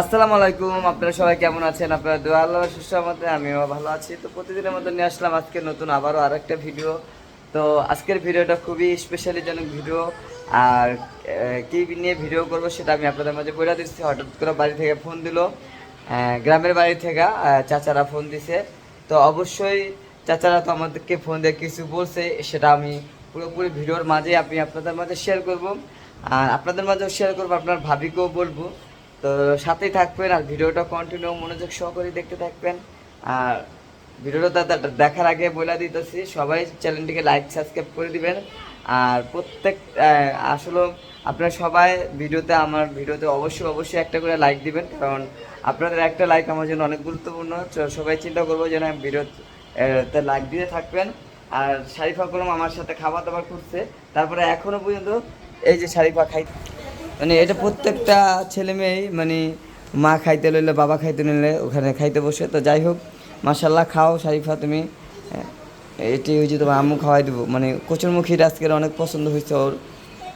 আসসালামু আলাইকুম, আপনারা সবাই কেমন আছেন? আপনারা দোয়া আল্লাহ সুসমাতে আমিও ভালো আছি। তো প্রতিদিনের মতো নিয়ে আসলাম আজকে নতুন আবারও আরেকটা ভিডিও। তো আজকের ভিডিওটা খুবই স্পেশালি জনক ভিডিও। আর কি নিয়ে ভিডিও করব সেটা আমি আপনাদের মাঝে বলে দিচ্ছি। হঠাৎ করে বাড়ি থেকে ফোন দিল। গ্রামের বাড়ি থেকে চাচারা ফোন দিছে। তো অবশ্যই চাচারা তো আমাদেরকে ফোন দিয়ে কিছু বলছে, সেটা আমি পুরোপুরি ভিডিওর মাঝে আমি আপনাদের মাঝে শেয়ার করব। আর আপনাদের মাঝেও শেয়ার করব, আপনার ভাবিকেও বলব। তো সাথেই থাকবেন আর ভিডিওটা কন্টিনিউ মনোযোগ সহকারে দেখতে থাকবেন। আর ভিডিওটা দেখার আগে বলে দিতেছি, সবাই চ্যানেলটিকে লাইক সাবস্ক্রাইব করে দিবেন। আর প্রত্যেক আসলে আপনারা সবাই ভিডিওতে আমার ভিডিওতে অবশ্যই অবশ্যই একটা করে লাইক দিবেন। কারণ আপনাদের একটা লাইক আমার জন্য অনেক গুরুত্বপূর্ণ। সবাই চিন্তা করব যেন ভিডিওতে লাইক দিয়ে থাকবেন। আর শারিফা কলম আমার সাথে খাবার দাবার করছে। তারপরে এখনও পর্যন্ত এই যে শারিফা খাই মানে এটা প্রত্যেকটা ছেলে মেয়েই মানে মা খাইতে লইলে বাবা খাইতে নিলে ওখানে খাইতে বসে। তো যাই হোক মাসাল্লাহ খাও শারিফা তুমি। আহ, এটি যে তোমার আম্মু খাওয়াই দেবো। মানে কচুর কচুরমুখীর আজকের অনেক পছন্দ হয়েছে ওর।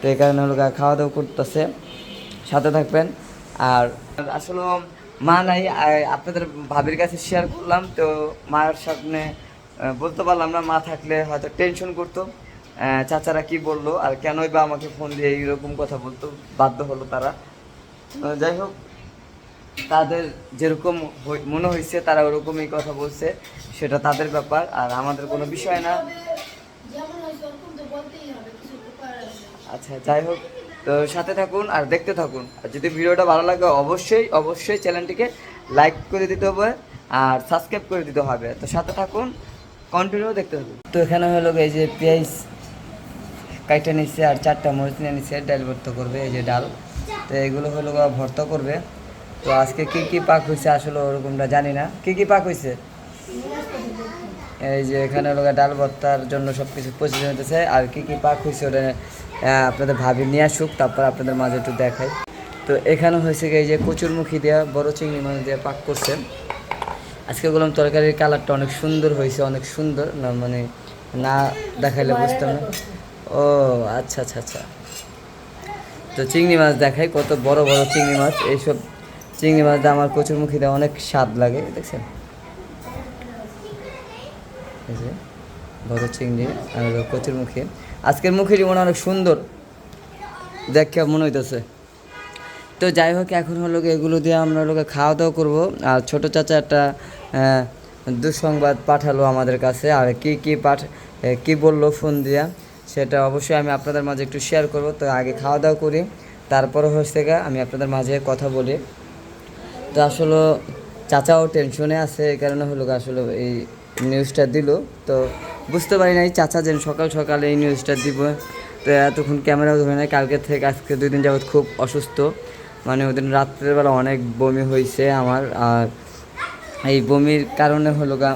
তো এই কারণে হলো খাওয়া দাওয়া করতেছে। সাথে থাকবেন। আর আসলে মা নাই আপনাদের ভাবির কাছে শেয়ার করলাম। তো মায়ের সামনে বলতে পারলাম না মা থাকলে হয়তো টেনশন করতো। চাচারা কি বলল? আর কেনই বা আমাকে ফোন দিয়ে এইরকম কথা বলতো? বাধ্য হলো তারা। যাই হোক, তাদের যেরকম মনে হয়েছে তারা ওরকমই কথা বলছে, সেটা তাদের ব্যাপার, আর আমাদের কোনো বিষয় না। আচ্ছা যাই হোক, তো সাথে থাকুন আর দেখতে থাকুন। আর যদি ভিডিওটা ভালো লাগে, অবশ্যই অবশ্যই চ্যানেলটিকে লাইক করে দিতে হবে আর সাবস্ক্রাইব করে দিতে হবে। তো সাথে থাকুন কন্টিনিউ দেখতে থাকুন। তো এখানে হলো এই যে পেঁয়াজ কাইটা নিচ্ছে আর চারটা মরিচ নিয়ে নিচ্ছে ডাল ভর্তা করবে, এই যে ডাল। তো এগুলো হলো ভর্তা করবে। তো আজকে কি কি পাক হয়েছে আসলে ওরকমটা জানি না। কি কি পাক হয়েছে এই যে এখানে গিয়ে ডাল ভর্তার জন্য সব কিছু প্রস্তুতি হতেছে আর কি কি পাক হয়েছে ওটা আপনাদের ভাবি নিয়ে আসুক, তারপর আপনাদের মাঝে একটু দেখাই। তো এখানে হয়েছে এই যে কচুরমুখী দেওয়া বড় চিংড়ি মাছ দিয়ে পাক করছে। আজকে বললাম তরকারির কালারটা অনেক সুন্দর হয়েছে অনেক সুন্দর। না মানে না দেখাইলে বুঝতাম না। ও আচ্ছা আচ্ছা আচ্ছা। তো চিংড়ি মাছ দেখাই, কত বড় বড় চিংড়ি মাছ। এইসব চিংড়ি মাছ দিয়ে আমার কচুরমুখীতে অনেক স্বাদ লাগে, দেখছেন? বড় চিংড়ি আর কচুরমুখী আজকের মুখের মনে অনেক সুন্দর। দেখে মনে হইতেছে। তো যাই হোক, এখন হলো এগুলো দিয়ে আমরা লোকে খাওয়া দাওয়া করব। আর ছোটো চাচা একটা দুঃসংবাদ পাঠালো আমাদের কাছে। আর কি কি পাঠ কি বলল ফোন দিয়া? সেটা অবশ্যই আমি আপনাদের মাঝে একটু শেয়ার করব। তো আগে খাওয়া দাওয়া করি, তারপরে হচ্ছে আমি আপনাদের মাঝে কথা বলি। তো আসলে চাচাও টেনশনে আছে, এই কারণে হলো আসলে এই নিউজটা দিল। তো বুঝতে পারি নাই চাচা যেন সকাল সকালে এই নিউজটা দিব। তো এতক্ষণ ক্যামেরাও ধরে নাই, কালকে থেকে আজকে দুই দিন যাবত খুব অসুস্থ। মানে ওদিন রাত্রেবেলা অনেক বমি হয়েছে আমার, আর এই বমির কারণে হলো গা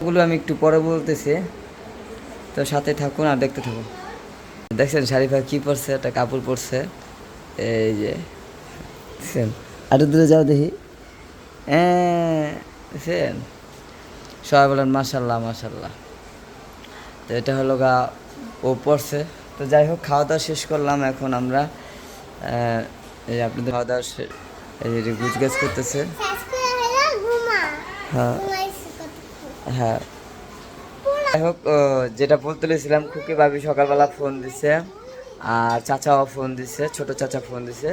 ওগুলো আমি একটু পরে বলতেছি। তো সাথে থাকুন আর দেখতে থাকুন। দেখছেন শারিফা কি পরছে একটা কাপড় পরছে। এই যে দেখছেন? আরও দূরে যাও দেখি। হ্যাঁ দেখছেন? সবাই বলেন মাসাল্লাহ মাসাল্লাহ তো এটা হলো গা ও পড়ছে তো যাই হোক খাওয়া দাওয়া শেষ করলাম এখন আমরা। এই আপনাদের খাওয়া দাওয়া এই যে গুছ করতেছে। হ্যাঁ। হ্যাঁ। যাই হোক যেটা বলতে লেছিলাম খুকি ভাবি সকালবেলা ফোন দিছে, আর চাচাও ফোন দিছে, ছোট চাচা ফোন দিছে।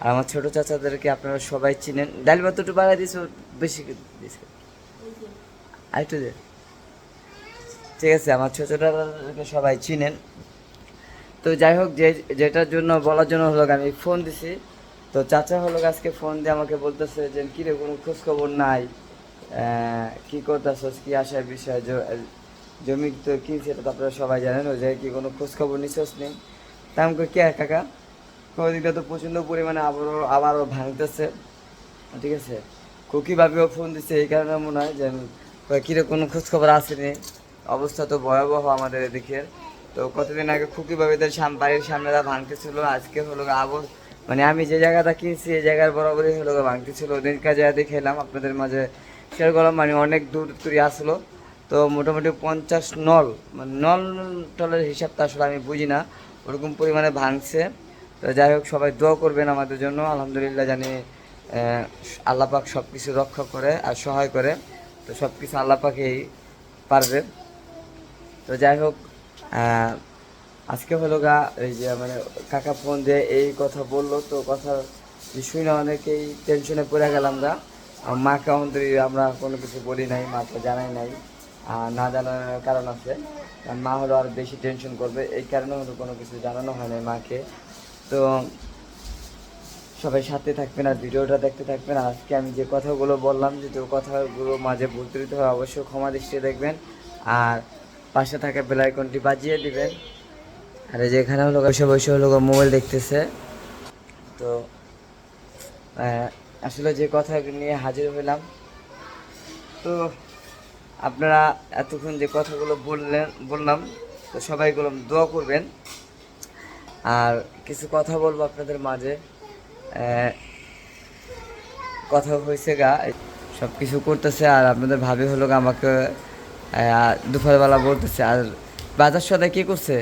আর আমার ছোট চাচাদেরকে আপনারা সবাই চিনেন। ডাল একটু বাড়াই দিয়েছে বেশি দিছে। আর একটু দে। ঠিক আছে, আমার ছোট চাচাদেরকে সবাই চিনেন। তো যাই হোক, যে যেটার জন্য বলার জন্য হলো আমি ফোন দিছি। তো চাচা হলো আজকে ফোন দিয়ে আমাকে বলতেছে যে, কিরে, কোনো খোঁজ খবর নাই কি করতেছস? কি আসার বিষয়? জমি তো কিনছে, এটা তো আপনারা সবাই জানেন, ওই জায়গায় কি কোনো খোঁজ খবর নিছস নেই? তা আমাকে কে কাকা ওদিকে তো প্রচণ্ড পরিমাণে আবারও আবারও ভাঙতেছে, ঠিক আছে? খুকি ভাবিও ফোন দিচ্ছে এই কারণে মনে হয় যে কিরে কোনো খোঁজ খবর আসেনি। অবস্থা তো ভয়াবহ আমাদের এদিকে। তো কতদিন আগে খুকি ভাবিদের সাম বাড়ির সামনেরা ভাঙতেছিল, আজকে হলো আবর। মানে আমি যে জায়গাটা কিনছি, এই জায়গার বরাবরই হলো ভাঙতেছিল। ওদিন কাজে দেখেলাম আপনাদের মাঝে শেয়ার করলাম মানে অনেক দূর দূরে আসলো। তো মোটামুটি পঞ্চাশ নল মানে নল টলের হিসাবটা আসলে আমি বুঝি না, ওরকম পরিমাণে ভাঙছে। তো যাই হোক, সবাই দোয়া করবেন আমাদের জন্য, আলহামদুলিল্লাহ জানি আল্লাপাক সব কিছু রক্ষা করে আর সহায় করে, তো সব কিছু আল্লাপাকেই পারবে। তো যাই হোক আজকে হলো গা, এই যে মানে কাকা ফোন দিয়ে এই কথা বলল, তো কথা শুনে অনেকেই টেনশনে পড়ে গেলাম গা। মাকে আমাদের আমরা কোনো কিছু বলি নাই, মাকে জানাই নাই। না জানানোর কারণ আছে। মা হলো আর বেশি টেনশন করবে। এই কারণে হলো কোনো কিছু জানানো হয় না মাকে। তো সবাই সাথে থাকবেন আর ভিডিওটা দেখতে থাকবেন। আজকে আমি যে কথাগুলো বললাম যদি কথাগুলো মাঝে ত্রুটি হয়, অবশ্যই ক্ষমা দৃষ্টি দেখবেন। আর পাশে থাকা বেল আইকনটি বাজিয়ে দিবেন। আর এই যে এখানে হলো বসে বসে হলো মোবাইল দেখতেছে। তো আসলে যে কথা নিয়ে হাজির হইলাম। তো আপনারা এতক্ষণ যে কথাগুলো বললেন, বললাম, তো সবাইগুলো দোয়া করবেন। আর কিছু কথা বলব আপনাদের মাঝে। কথা হয়েছে গা সব কিছু করতেছে, আর আপনাদের ভাবি হলো আমাকে দুপুরবেলা বলতেছে। আর বাজার সদায় কি করছে।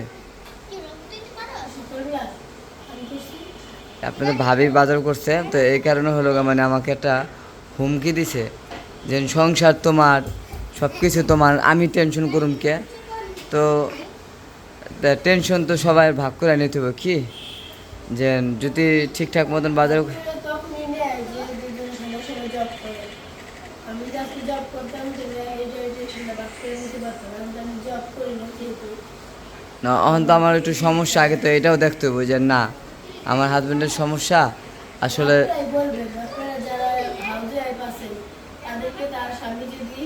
আপনাদের ভাবি বাজার করছে, তো এই কারণে হলো মানে আমাকে একটা হুমকি দিছে, যে সংসার তোমার সব কিছু তোমার আমি টেনশন করুম কে? তো টেনশন তো সবাই ভাগ করে নিতে হবে কি? যে যদি ঠিকঠাক মতন বাজার। না এখন তো আমার একটু সমস্যা আগে তো এটাও দেখতে হবে যে না আমার হাজব্যান্ডের সমস্যা আসলে আপনারাই বলবেন, আপনারা যারা housewife আছেন, তাদেরকে তার স্বামী যদি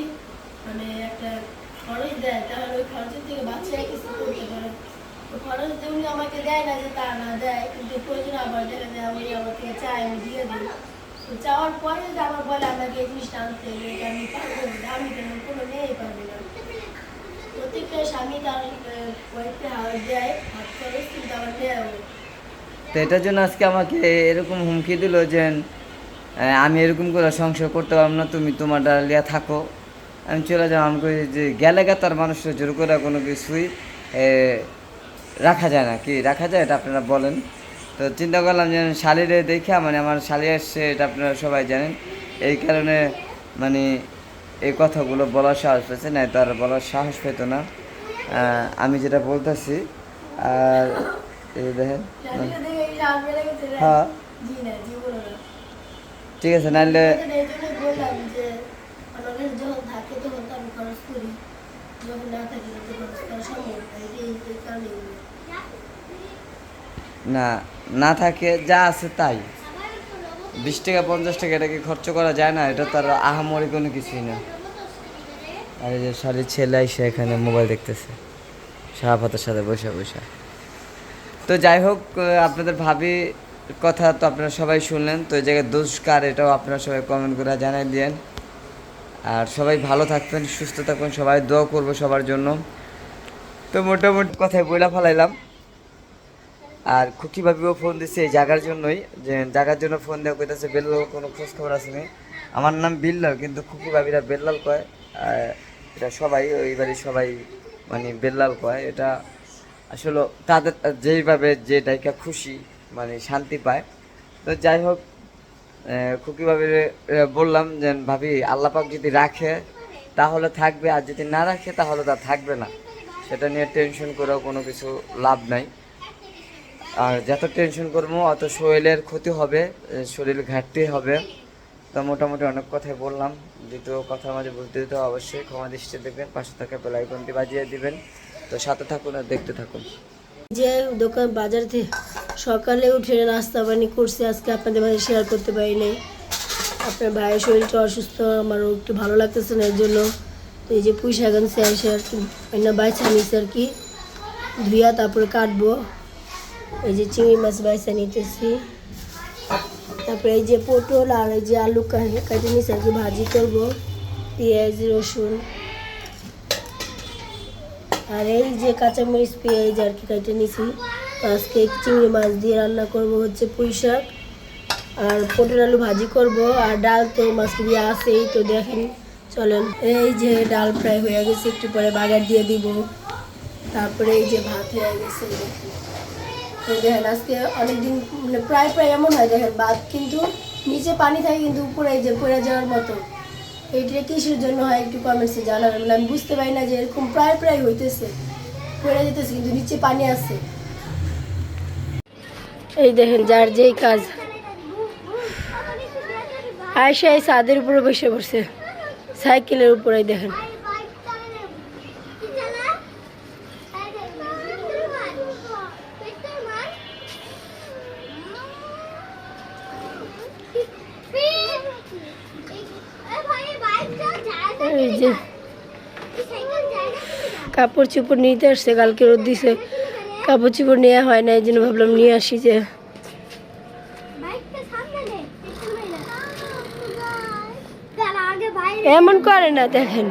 মানে একটা খরচ দেয় তাহলে ওই খরচের থেকে বাঁচিয়ে কিছু করতে পারে তো খরচ তো উনি আমাকে তা আমাকে এটার জন্য আজকে আমাকে এরকম হুমকি দিল যে আমি এরকম করে সংসার করতে পারব না, তুমি তোমার ডালিয়া থাকো। আমি চলে যাব আমি কই যে গেলে গা তার মানুষের জোর করে কোনো কিছুই রাখা যায় না কি? রাখা যায় এটা আপনারা বলেন। তো চিন্তা করলাম যে শালিরে দেখে মানে আমার শালি আসছে, এটা আপনারা সবাই জানেন। এই কারণে মানে এই কথাগুলো বলার সাহস পেয়েছে না তার বলার সাহস পেতো না। আমি যেটা বলতেছি, আর দেখেন। হ্যাঁ। ঠিক আছে নাহলে না না থাকে, যা আছে তাই। বিশ টাকা, পঞ্চাশ টাকা এটাকে খরচ করা যায় না? এটা তার আহামরি কোনো কিছুই না। আর এই যে শাড়ির ছেলে এসে এখানে মোবাইল দেখতেছে। শাহাফাতের সাথে বসে বসে। তো যাই হোক আপনাদের ভাবি কথা তো আপনারা সবাই শুনলেন। তো এই জায়গায় দোষ কার, এটাও আপনারা সবাই কমেন্ট করে জানাই দিয়েন। আর সবাই ভালো থাকবেন, সুস্থ থাকবেন, সবাই দোয়া করব সবার জন্য। তো মোটামুটি কথায় বইলা ফেলাইলাম। আর খুকি ভাবিও ফোন দিছে এই জায়গার জন্যই, যে জায়গার জন্য ফোন দেওয়া কইতাছে, বেল্লাল কোনো খোঁজ খবর আসেনি আমার নাম বিল্লাল, কিন্তু খুকি ভাবিরা বেল্লাল কয় এটা সবাই, ওই বাড়ির সবাই মানে বেল্লাল কয়। এটা আসলে তাদের, যেইভাবে যে ডাইকা খুশি মানে শান্তি পায়। তো যাই হোক খুকি ভাবির বললাম যে, ভাবি, আল্লাপাক যদি রাখে, তাহলে থাকবে, আর যদি না রাখে, তাহলে তা থাকবে না। সেটা নিয়ে টেনশন করেও কোনো কিছু লাভ নাই। আর যত টেনশন করব, অত শরীরের ক্ষতি হবে শরীর ঘাটতি হবে। তো মোটামুটি অনেক কথাই বললাম। যেহেতু কথার মাঝে বলতে দিতে অবশ্যই ক্ষমা দৃষ্টি দেখবেন, পাশে থাকা বেলাইকনটি বাজিয়ে দিবেন। তো সাথে থাকুন আর দেখতে থাকুন। যে দোকান বাজার থেকে সকালে উঠে নাস্তা পানি করছি, আজকে আপনাদের মাঝে শেয়ার করতে পারি নাই। আপনার ভাইয়ের শরীরটা অসুস্থ, আমারও একটু ভালো লাগতেছে না এর জন্য তো এই যে পুঁই শাক আনছে এসে আর কি না বাইছা নিচ্ছে আর কি। ধুইয়া তারপরে কাটবো। এই যে চিংড়ি মাছ বাইছা নিতেছি। তারপরে এই যে পটল আর এই যে আলু কাটে নিচ্ছে আর কি, ভাজি করব। পেঁয়াজ, রসুন। আর এই যে কাঁচামরিচ, পেঁয়াজ আর কি কেটে নিছি। আজকে চিংড়ি মাছ দিয়ে রান্না করব হচ্ছে পুঁই শাক, আর পটল আলু ভাজি করব, আর ডাল তো মাছ দিয়ে আসেই তো দেখেন, চলেন। এই যে ডাল ফ্রাই হয়ে গেছে, একটু পরে বাগার দিয়ে দিব। তারপরে এই যে ভাত হয়ে গেছে, দেখেন। আজকে অনেকদিন মানে প্রায় প্রায় এমন হয়, দেখেন, ভাত কিন্তু নিচে পানি থাকে, কিন্তু উপরে এই যে পড়ে যাওয়ার মতো। এইটা কিসের জন্য হয়, একটু কমেন্টসে জানাবেন। আমি বুঝতে পারি না যে এরকম প্রায় প্রায় হইতেছে, পড়ে যেতেছে, কিন্তু নিচে পানি আছে। এই দেখেন, যার যেই কাজ। আয়সা এই ছাদের উপরে বসে পড়ছে। সাইকেলের উপরে দেখেন। কাপড় চোপড় নিতে আসছে কালকে রোদ দিছে কাপড় চোপড় নেওয়া হয় না এই জন্য ভাবলাম নিয়ে আসি যে। এমন করে না, দেখেন।